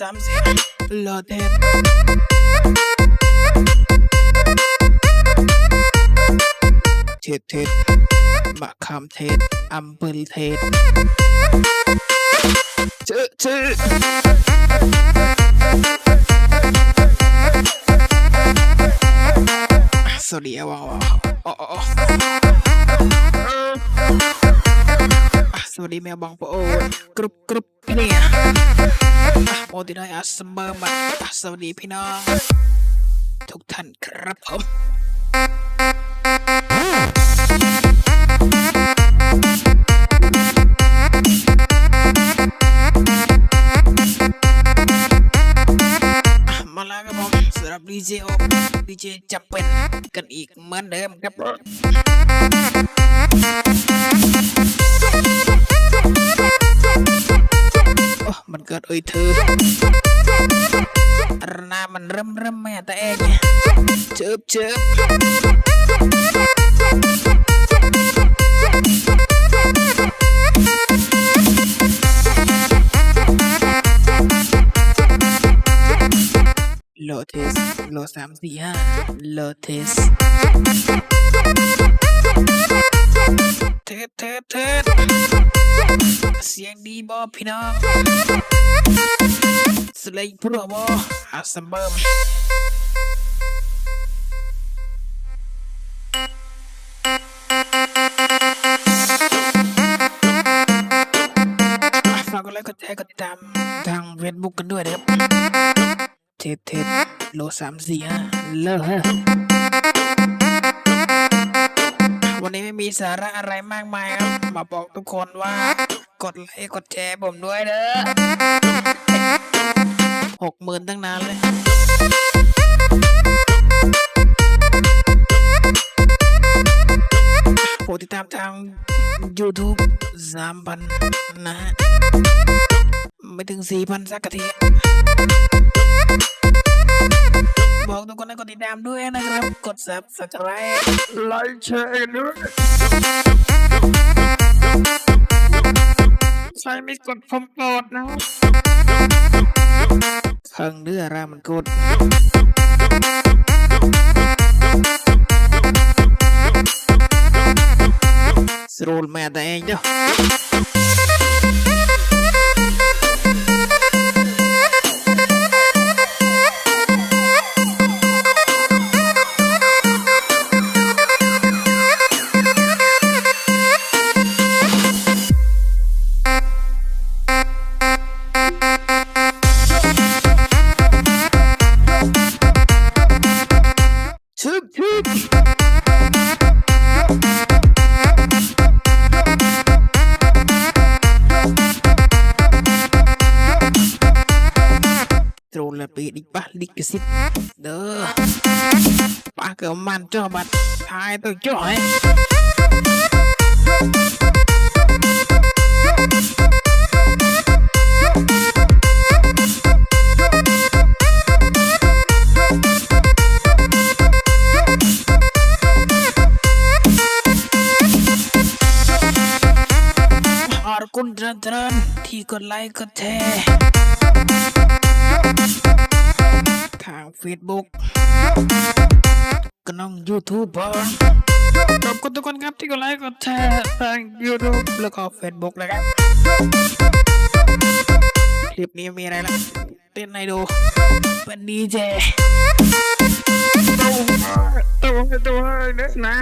สามเสียโลเทสเทศเทศมะขามเทศอัมเปิลเทศเจอเจอสวัสดีครับ สวัสดีแมวบองปะโอนกรุบกรุบเนี่ยอ่ะโมติได้อัสเบอร์มาอ่ะสวัสดีพี่น้อง ทุกท่านครับผม อ่ะมาแล้วครับผมสำหรับดีเจโอดีเจจะเป็นกันอีกเหมือนเดิมครับ អូមិនកើតអុយធ្វើរណាមិនរឹមរឹមមែនតែឯងជើបជើបលោទេសលោ3 4 5លោទេសទេទេទេ สียงดีบอพี่น้องสเลงพวบออาสมเบิมฝากกดไลค์กดแชร์กดติดตามทางเฟซบุ๊กกันด้วยนะครับเทปเทปโลสามสี่ห้าเลิกฮะวันนี้ไม่มีสาระอะไรมากมายครับ มาบอกทุกคนว่า กดไลค์กดแชร์ผมด้วยเด้อหกหมื่นตั้งนานเลยโปรดติดตามทาง YouTube สามพันนะฮะไม่ถึงสี่พันสักกะทีบอกทุกคนให้กดติดตามด้วยนะครับ กด subscribe ไลค์แชร์กันด้วยใคร ไม่กดผมโกรธนะเพิ่งเนื้อรามันกดสโรลแม่แต่เองเด้อ ปีดิปะลิกสิทธิ์เด้อปาเกิดมันเจ้าบัดทายตัวจ่อยขอบคุณเจริญๆที่กดไลค์กดแชร์ ทาง Facebook ก็น้อง YouTube บอขอบคุณทุกคนครับที่กดไลค์กดแชร์ทาง YouTube แล้วก็ Facebook นะครับ คลิปนี้มีอะไรล่ะ เต้นให้ดู เป็นดีเจตัวตัวตัวนะ